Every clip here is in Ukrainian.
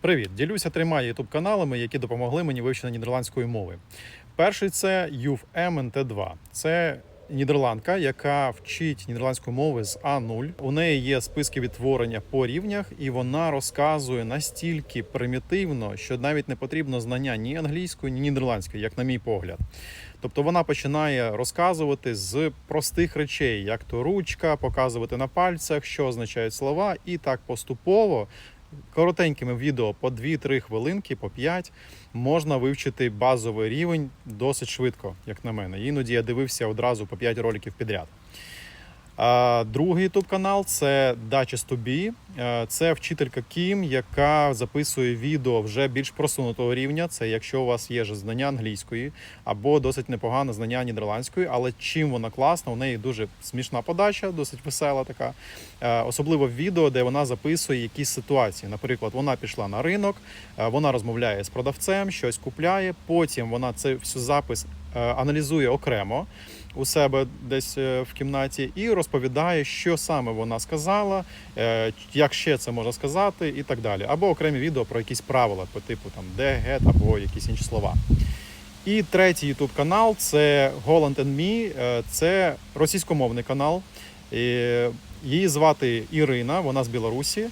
Привіт! Ділюся трьома ютуб каналами, які допомогли мені вивчити нідерландської мови. Перший це UFM NT2. Це нідерландка, яка вчить нідерландську мову з А0. У неї є списки відтворення по рівнях, і вона розказує настільки примітивно, що навіть не потрібно знання ні англійської, ні нідерландської, як на мій погляд. Тобто вона починає розказувати з простих речей, як то ручка, показувати на пальцях, що означають слова, і так поступово коротенькими відео по 2-3 хвилинки, по 5, можна вивчити базовий рівень досить швидко, як на мене. Іноді я дивився одразу по 5 роликів підряд. Другий youtube канал це Duchess to Е, Це вчителька Кім, яка записує відео вже більш просунутого рівня. Це якщо у вас є ж знання англійської або досить непогане знання нідерландської, але чим вона класна, у неї дуже смішна подача, досить весела така. Е, Особливо в відео, де вона записує якісь ситуації. Наприклад, вона пішла на ринок, е, вона розмовляє з продавцем, щось купляє. Потім вона це всю запис аналізує окремо у себе десь е, в кімнаті і розповідає, що саме вона сказала, е, як ще це можна сказати, і так далі. Або окремі відео про якісь правила, по типу там де, гет або якісь інші слова. І третій YouTube канал це Holland and Me. Е, Це російськомовний канал. Її звати Ірина, вона з Білорусі.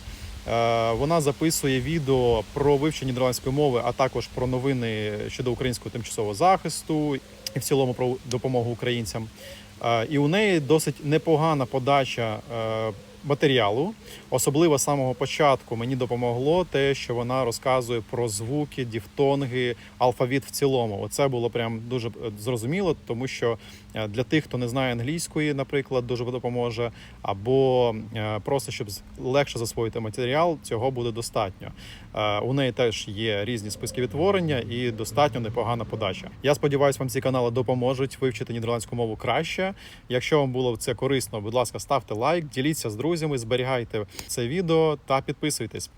Е, Вона записує відео про вивчення нідерландської мови, а також про новини щодо українського тимчасового захисту і в цілому про допомогу українцям. Е, І у неї досить непогана подача е, матеріалу. Особливо з самого початку мені допомогло те, що вона розказує про звуки, діфтонги, алфавіт в цілому. Оце було прям дуже е, зрозуміло, тому що е, для тих, хто не знає англійської, наприклад, дуже допоможе, або е, просто щоб легше засвоїти матеріал, цього буде достатньо. У неї теж є різні списки відтворення і достатньо непогана подача. Я сподіваюся, вам ці канали допоможуть вивчити нідерландську мову краще. Якщо вам було це корисно, будь ласка, ставте лайк, діліться з друзями, зберігайте це відео та підписуйтесь.